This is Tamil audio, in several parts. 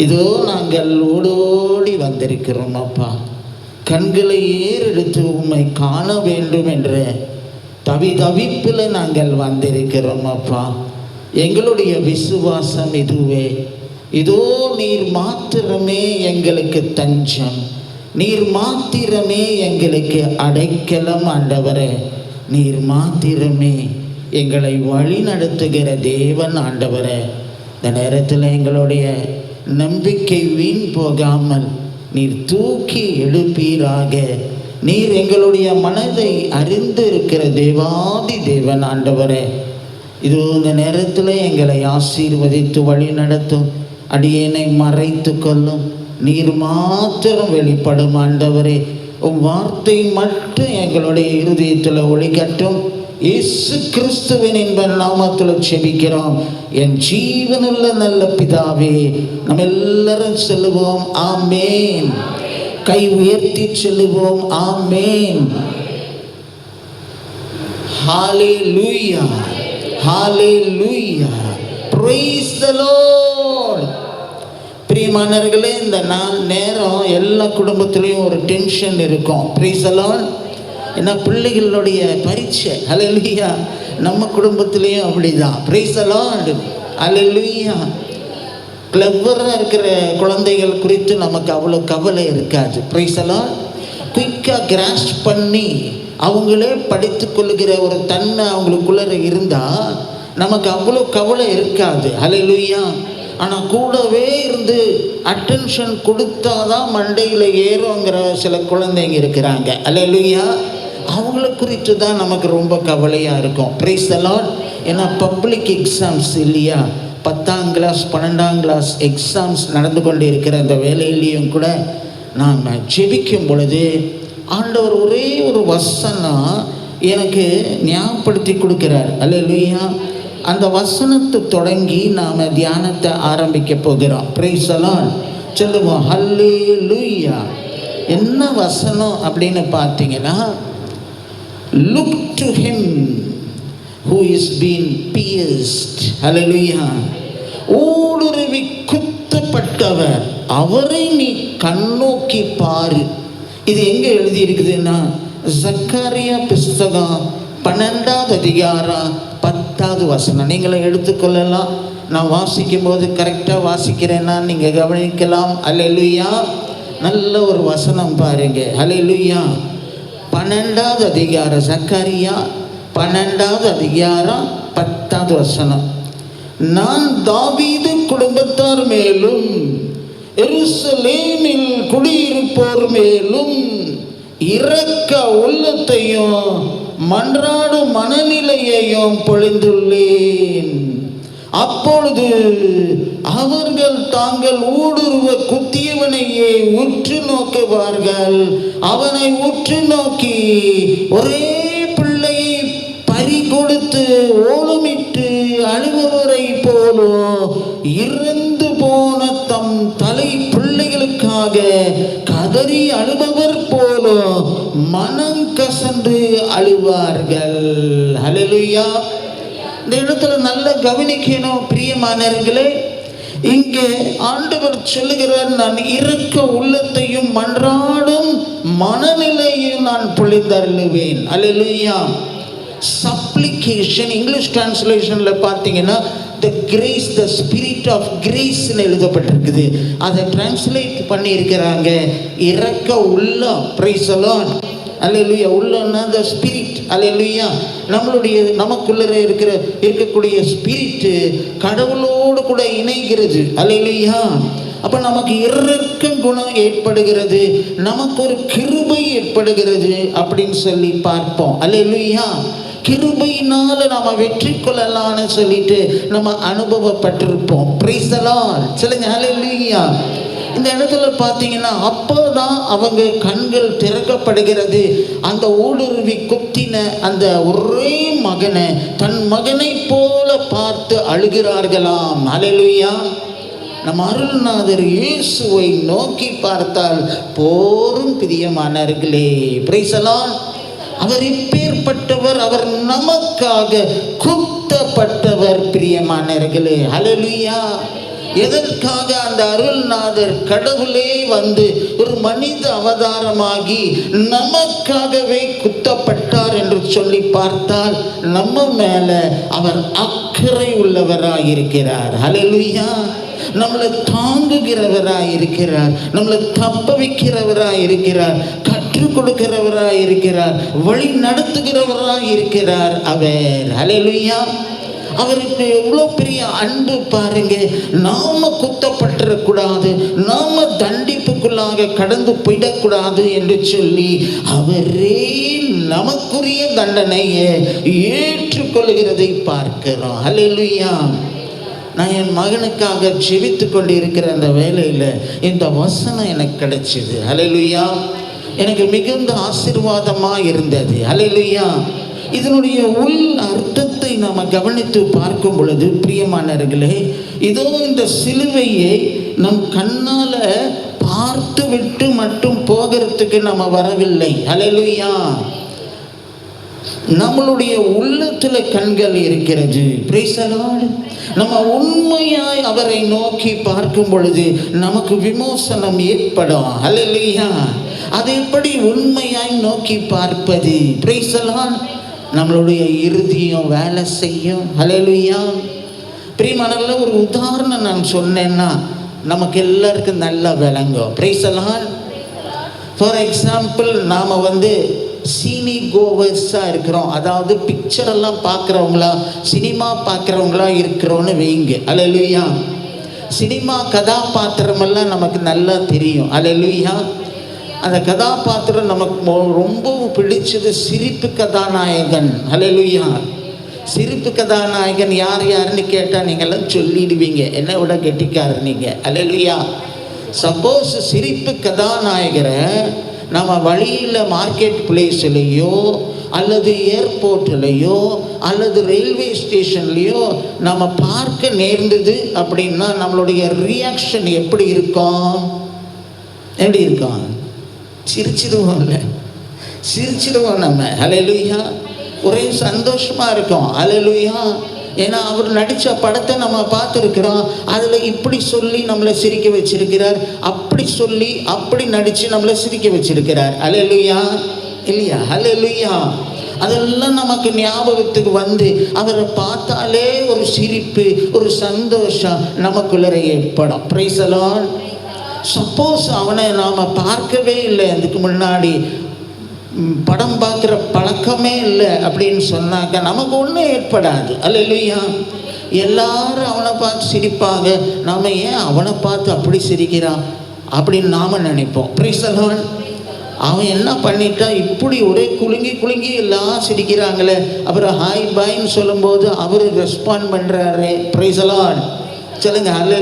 இதோ நாங்கள் ஓடோடி வந்திருக்கிறோம் அப்பா. கண்களை ஏறெடுத்து உண்மை காண வேண்டும் என்ற தவி தவிப்பில் நாங்கள் வந்திருக்கிறோம் அப்பா. எங்களுடைய விசுவாசம் இதுவே. இதோ நீர் மாத்திரமே எங்களுக்கு தஞ்சம். நீர் மாத்திரமே எங்களுக்கு அடைக்கலம் ஆண்டவரே. நீர் மாத்திரமே எங்களை வழி நடத்துகிற தேவன் ஆண்டவரே. இந்த நேரத்தில் எங்களுடைய நம்பிக்கை வீண் போகாமல் நீர் தூக்கி எழுப்பீராக. நீர் எங்களுடைய மனதை அறிந்து இருக்கிற தேவாதி தேவன் ஆண்டவரே. இது இந்த நேரத்தில் எங்களை ஆசீர்வதித்து வழி நடத்தும். அடியேனை மறைத்து கொள்ளும். நீர் மாத்திரம் வெளிப்படும் ஆண்டவரே. உன் வார்த்தை மட்டும் எங்களுடைய இருதயத்தில் ஒளிகட்டும் இயேசு கிறிஸ்துவின் என்ப நாமத்தில் செபிக்கிறோம். என் ஜீவனுள்ள நல்ல பிதாவே நம்ம எல்லாரும் செல்லுவோம் ஆமேன். கை உயர்த்தி செல்லுவோம் ஆமேன். ஹாலே லூயா ஹாலே லூயா ப்ரைஸ் த லார்ட் பிரியமானவர்களே இந்த நாள் நேரம் எல்லா குடும்பத்துலேயும் ஒரு டென்ஷன் இருக்கும். ப்ரீசலோன் ஏன்னா பிள்ளைகளுடைய பரீட்சை. ஹalleluya நம்ம குடும்பத்துலேயும் அப்படிதான். ப்ரைஸ் லார்ட் ஹalleluya கிளவராக இருக்கிற குழந்தைகள் குறித்து நமக்கு அவ்வளோ கவலை இருக்காது. ப்ரைஸ் குயிக்காக கிராஸ் பண்ணி அவங்களே படித்து கொள்கிற ஒரு தன்மை அவங்களுக்குள்ளே இருந்தால் நமக்கு அவ்வளோ கவலை இருக்காது. ஹalleluya ஆனால் கூடவே இருந்து அட்டென்ஷன் கொடுத்தாதான் மண்டையில் ஏறுங்கிற சில குழந்தைங்க இருக்கிறாங்க. ஹalleluya அவங்கள குறித்து தான் நமக்கு ரொம்ப கவலையாக இருக்கும். ப்ரைஸ் லார்ட் ஏன்னா பப்ளிக் எக்ஸாம்ஸ் இல்லையா? பத்தாம் கிளாஸ் பன்னெண்டாம் கிளாஸ் எக்ஸாம்ஸ் நடந்து கொண்டு இருக்கிற அந்த வேலையிலையும் கூட நாம் ஜெபிக்கும் பொழுது ஆண்டவர் ஒரே ஒரு வசனம் எனக்கு ஞாபகப்படுத்தி கொடுக்கிறார். அல்லையா அந்த வசனத்தை தொடங்கி நாம் தியானத்தை ஆரம்பிக்க போகிறோம். ப்ரைஸ் ப்ரைஸலாம் சொல்லுவோம் ஹல்லே லூயா என்ன வசனம் அப்படின்னு பார்த்தீங்கன்னா look to him who is been pierced. Hallelujah. ஊடுருவி குத்தப்பட்டவர். அவரை நீ கண்ணோக்கி பாரு. இது எங்க எழுதி இருக்குதுன்னா ஜக்காரியா புஸ்தகம் பன்னெண்டாவது அதிகாரம் பத்தாவது வசனம். நீங்களை எடுத்துக்கொள்ளலாம். நான் வாசிக்கும் போது கரெக்டாக வாசிக்கிறேன்னா நீங்கள் கவனிக்கலாம். அல்லேலுயா நல்ல ஒரு வசனம் பாருங்க. அல்லேலுயா பன்னெண்டாவது அதிகாரம் சக்கரியா பன்னெண்டாவது அதிகாரம் பத்தாவது வசனம். நான் தாவீது குடும்பத்தார் மேலும் எருசலேமில் குடியிருப்போர் மேலும் இரக்க உள்ளத்தையும் மன்றாடும் மனநிலையையும் பொழிந்துள்ளேன். அப்பொழுது அவர்கள் தாங்கள் ஊடுருவ குத்தியவனையே உற்று நோக்குவார்கள். அவனை உற்று நோக்கி ஒரே பிள்ளையை பறி கொடுத்து ஓலமிட்டு அழுபவரை போலோ இறந்து போன தம் தலை பிள்ளைகளுக்காக கதறி அழுபவர் போலோ மனம் கசன்று அழுவார்கள். அழலுயா இந்த இடத்துல நல்ல கவனிக்கணும் பிரியமானவர்களே. இங்கே ஆண்டவர் சொல்லுகிறார் நான் இருக்க உள்ளத்தையும் மன்றாடும் மனநிலையும் நான் பொழிந்தருளுவேன். அல்லேலூயா சப்ளிகேஷன் இங்கிலீஷ் டிரான்ஸ்லேஷனில் பார்த்தீங்கன்னா the grace the spirit of கிரேஸ்னு எழுதப்பட்டிருக்குது. அதை டிரான்ஸ்லேட் பண்ணியிருக்கிறாங்க. இறக்க உள்ளம் பிரைசலான் இல்லையா உள்ளன்னா த ஸ்பிரிட் அல்லேலுயா நம்மளுடைய நமக்குள்ளே இருக்கிற இருக்கக்கூடிய ஸ்பிரிட்டு கடவுளோடு கூட இணைகிறது. அல்லேலுயா அப்போ நமக்கு இறக்கம் குணம் ஏற்படுகிறது. நமக்கு ஒரு கிருபை ஏற்படுகிறது அப்படின்னு சொல்லி பார்ப்போம். அல்லேலுயா கிருபையினால நாம வெற்றி கொள்ளலாம்னு சொல்லிட்டு நம்ம அனுபவப்பட்டிருப்போம். பிரைசலால் சொல்லுங்க. அல்லேலுயா இந்த இடத்துல பார்த்தீங்கன்னா அப்போ தான் அவங்க கண்கள் திறக்கப்படுகிறது. அந்த ஊடுருவி குத்தின அந்த ஒரே மகனை தன் மகனை போல பார்த்து அழுகிறார்களாம். அலையிலுயா நம் அருள்நாதர் இயேசுவை நோக்கி பார்த்தால் போரும் பிரியமானார்களே பிரைசலாம் அவர் இப்பேற்பட்டவர் அவர் நமக்காக குத்தப்பட்டவர் பிரியமானார்களே அலலுயா எதற்காக அந்த அருள்நாதர் கடவுளே வந்து ஒரு மனித அவதாரமாகி நமக்காகவே குத்தப்பட்டார் என்று சொல்லி பார்த்தால் நம்ம மேல அவர் அக்கறை உள்ளவராக இருக்கிறார் ஹalleluya நம்மளை தாங்குகிறவராய் இருக்கிறார் நம்மளை தப்ப வைக்கிறவராய் இருக்கிறார் கற்றுக் கொடுக்கிறவராய் இருக்கிறார் வழி நடத்துகிறவராய் இருக்கிறார் அவர். ஹalleluya அவருக்கு எவ்வளோ பெரிய அன்பு பாருங்க. நாம குத்தப்பட்டுறக்கூடாது நாம தண்டிப்புக்குள்ளாக கடந்து போயிடக்கூடாது என்று சொல்லி அவரே நமக்குரிய தண்டனையை ஏற்றுக்கொள்கிறதை பார்க்கிறோம். ஹalleluya. நான் என் மகனுக்காக ஜெபித்து கொண்டு இருக்கிற அந்த வேலையில் இந்த வசனம் எனக்கு கிடைச்சிது. அலையிலுயா எனக்கு மிகுந்த ஆசீர்வாதமாக இருந்தது. அலையிலுயா இதனுடைய உள் அர்த்தத்தை நாம் கவனித்து பார்க்கும் பொழுது பிரியமானவர்களே இதோ இந்த சிலுவையை நம் கண்ணால் பார்த்து விட்டு மட்டும் போகிறதுக்கு நம்ம வரவில்லை. ஹalleluya. நம்மளுடைய உள்ளத்துல கண்கள் இருக்கிறது. நம்ம உண்மையாய் அவரை நோக்கி பார்க்கும் பொழுது நமக்கு விமோசனம் ஏற்படும். ஹalleluya அதை எப்படி உண்மையாய் நோக்கி பார்ப்பது? பிரைசலான். நம்மளுடைய இறுதியும் வேலை செய்யும். ஹalleluya. பிரியமானவர்களே ஒரு உதாரணம் நான் சொன்னேன்னா நமக்கு எல்லாருக்கும் நல்லா விளங்கும். பிரைசலால் ஃபார் எக்ஸாம்பிள் நாம் வந்து சீனி கோவர்ஸாக இருக்கிறோம். அதாவது பிக்சர் எல்லாம் பார்க்குறவங்களா சினிமா பார்க்குறவங்களா இருக்கிறோன்னு வைங்க. அலலுயா சினிமா கதாபாத்திரமெல்லாம் நமக்கு நல்லா தெரியும். அலலுயா அந்த கதாபாத்திரம் நமக்கு ரொம்பவும் பிடிச்சது சிரிப்பு கதாநாயகன். அலலுயா சிரிப்பு கதாநாயகன் யார் யாருன்னு கேட்டால் நீங்கள்லாம் சொல்லிடுவீங்க. என்னை விட கெட்டிக்காரர் நீங்கள் அலலுயா சப்போஸ் சிரிப்பு கதாநாயகரை நம்ம வழியில் மார்க்கெட் பிளேஸ்லேயோ அல்லது ஏர்போர்ட்லேயோ அல்லது ரயில்வே ஸ்டேஷன்லேயோ நம்ம பார்க்க நேர்ந்தது அப்படின்னா நம்மளுடைய ரியாக்ஷன் எப்படி இருக்கும்? எப்படி இருக்கும்? சிரிச்சிடுவோம்ல. சிரிச்சிடுவோம் நம்ம. ஹalleluya. ஒரே சந்தோஷமா இருக்கும். ஹalleluya. ஏன்னா அவர் நடித்த படத்தை நம்ம பார்த்துருக்குறோம். அதில் இப்படி சொல்லி நம்மளை சிரிக்க வச்சிருக்கிறார். அப்படி சொல்லி அப்படி நடித்து நம்மளை சிரிக்க வச்சிருக்கிறார். ஹalleluya. இல்லையா? ஹalleluya. அதெல்லாம் நமக்கு ஞாபகத்துக்கு வந்து அவரை பார்த்தாலே ஒரு சிரிப்பு ஒரு சந்தோஷம் நமக்குள்ளே ஏற்படும். பிரைசலான் சப்போஸ் அவனை நாம் பார்க்கவே இல்லை. அதுக்கு முன்னாடி படம் பார்க்குற பழக்கமே இல்லை அப்படின்னு சொன்னாக்க நமக்கு ஒன்றும் ஏற்படாது. அல்லையா எல்லாரும் அவனை பார்த்து சிரிப்பாங்க. நாம் ஏன் அவனை பார்த்து அப்படி சிரிக்கிறான் அப்படின்னு நாம் நினைப்போம். பிரிசலவன் அவன் என்ன பண்ணிட்டா? இப்படி ஒரே குலுங்கி குலுங்கி எல்லாம் சிரிக்கிறாங்களே. அப்புறம் ஹாய் பாய்ன்னு சொல்லும்போது அவர் ரெஸ்பாண்ட் பண்ணுறாரு பிரைசலான் சொல்லுங்க அல்ல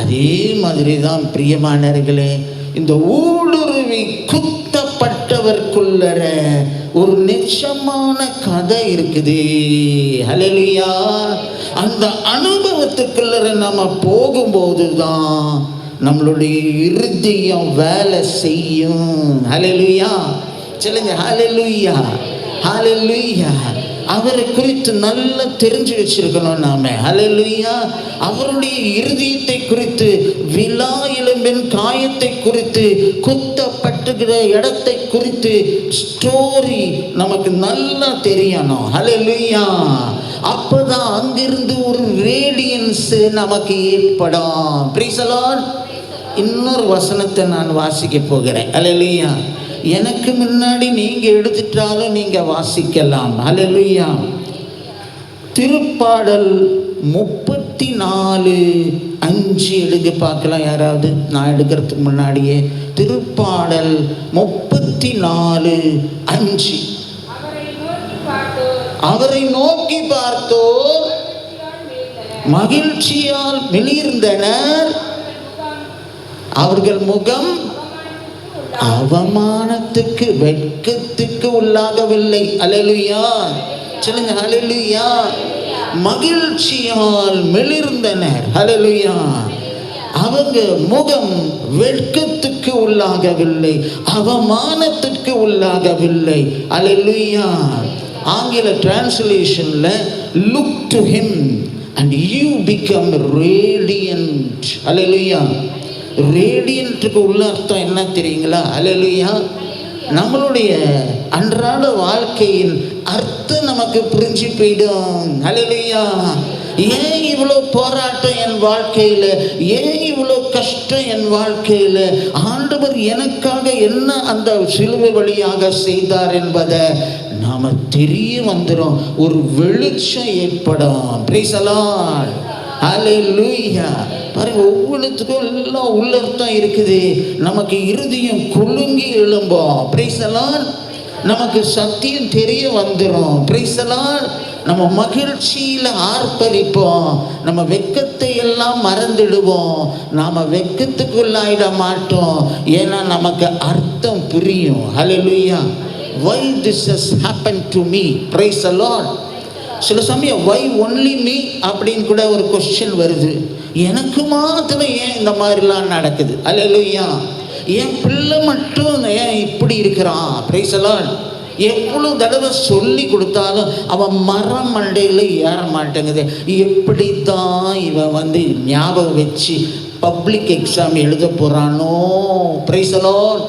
அதே மாதிரி தான் பிரியமானவர்களே இந்த ஊடுருவி குத்தப்பட்டவர்க்குள்ளற ஒரு நிச்சயமான கதை இருக்குது. ஹலலியா அந்த அனுபவத்துக்குள்ளற நம்ம போகும்போது தான் நம்மளுடைய இருதயம் வேலை செய்யும். ஹலலுயா சொல்லுங்க ஹலலுயா ஹலலுயா அவரை குறித்து நல்லா தெரிஞ்சு வச்சிருக்கணும் நாம. ஹalleluya. அவருடைய இறுதியத்தை குறித்து விழா எலும்பின் காயத்தை குறித்து குத்தப்பட்டுகிற இடத்தை குறித்து ஸ்டோரி நமக்கு நல்லா தெரியணும். ஹalleluya. அப்பதான் அங்கிருந்து ஒரு ரேடியன்ஸ் நமக்கு ஏற்படும். Praise இன்னொரு வசனத்தை நான் வாசிக்க போகிறேன். ஹalleluya எனக்கு முன்னாடி நீங்க எடுத்துட்டாலும் நீங்க வாசிக்கலாம். அலலுயா திருப்பாடல் முப்பத்தி நாலு அஞ்சு எடுக்க பார்க்கலாம் யாராவது. நான் எடுக்கிறதுக்கு முன்னாடியே. திருப்பாடல் முப்பத்தி நாலு அஞ்சு. அவரை நோக்கி பார்த்தோ மகிழ்ச்சியால் மிளிர்ந்தனர். அவர்கள் முகம் அவமானத்துக்கு வெட்கத்துக்கு உள்ளாகவில்லை. அலலுயா சொல்லுங்க அலலுயா மகிழ்ச்சியால் மெளிர்ந்தனர். அலலுயா அவங்க முகம் வெட்கத்துக்கு உள்ளாகவில்லை. அவமானத்திற்கு உள்ளாகவில்லை. அலலுயா ஆங்கில டிரான்ஸ்லேஷன்ல look to him and you become radiant hallelujah ரேடியன்ட்டுக்கு உள்ள அர்த்தம் என்ன தெரியுங்களா? அலலுயா நம்மளுடைய அன்றாட வாழ்க்கையின் அர்த்தம் நமக்கு புரிஞ்சு போயிடும். அலலுயா ஏன் இவ்வளோ போராட்டம் என் வாழ்க்கையில்? ஏன் இவ்வளோ கஷ்டம் என் வாழ்க்கையில்? ஆண்டவர் எனக்காக என்ன அந்த சிலுவை வழியாக செய்தார் என்பதை நாம் தெரிய வந்துடும் ஒரு வெளிச்சம் ஏற்படும். பிரைசலான் அலையா பாருங்க ஒவ்வொருத்துக்கும் எல்லாம் உள்ளர்த்தம் இருக்குது. நமக்கு இருதயம் குலுங்கி எழும்போம். பிரைசலான் நமக்கு சத்தியம் தெரிய வந்துடும் பிரைசலான் நம்ம மகிழ்ச்சியில் ஆர்ப்பரிப்போம். நம்ம வெக்கத்தை எல்லாம் மறந்துடுவோம். நாம் வெக்கத்துக்குள்ளாயிட மாட்டோம். ஏன்னா நமக்கு அர்த்தம் புரியும். Hallelujah why this has happened to me praise a lot சில சமயம் வை ஒன்லி மீ அப்படின்னு கூட ஒரு கொஸ்டின் வருது. எனக்கு மாத்திரம் ஏன் இந்த மாதிரிலாம் நடக்குது? அல்லையா என் பிள்ளை மட்டும் ஏன் இப்படி இருக்கிறான்? பிரைசலான் எவ்வளோ தடவை சொல்லி கொடுத்தாலும் அவன் மரம் மண்டையில் ஏற மாட்டேங்குது. எப்படி தான் இவன் வந்து ஞாபகம் வச்சு பப்ளிக் எக்ஸாம் எழுத போகிறானோ பிரைசலான்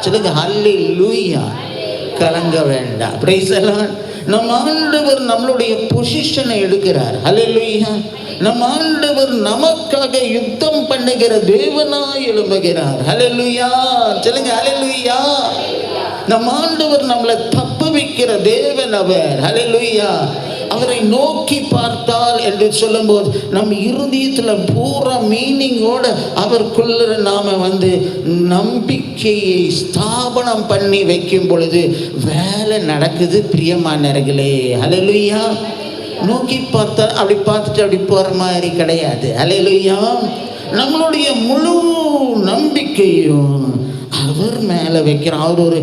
சொல்லுங்க ஹல்லி லூயா கலங்க வேண்டாம். பிரைசலான் நம் ஆண்டவர் நம்மளுடைய பொசிஷனை எடுக்கிறார். அலையா நம் ஆண்டவர் நமக்காக யுத்தம் பண்ணுகிற தேவனாய் எழும்புகிறார். அலையா சொல்லுங்க அலையா நம் ஆண்டவர் நம்மளை தப்பு வைக்கிற தேவன் அவர். ஹலெலுயா அவரை நோக்கி பார்த்தால் என்று சொல்லும்போது நம் இருதயத்தில் பூரா மீனிங்கோட அவருக்குள்ள நாம வந்து நம்பிக்கையை ஸ்தாபனம் பண்ணி வைக்கும் பொழுது வேலை நடக்குது பிரியமானர்களே ஹalleluya நோக்கி பார்த்தா அப்படி பார்த்துட்டு அப்படி போகிற மாதிரி கிடையாது. ஹalleluya நம்மளுடைய முழு நம்பிக்கையும் அவர் மேலே வைக்கிற அவர் ஒரு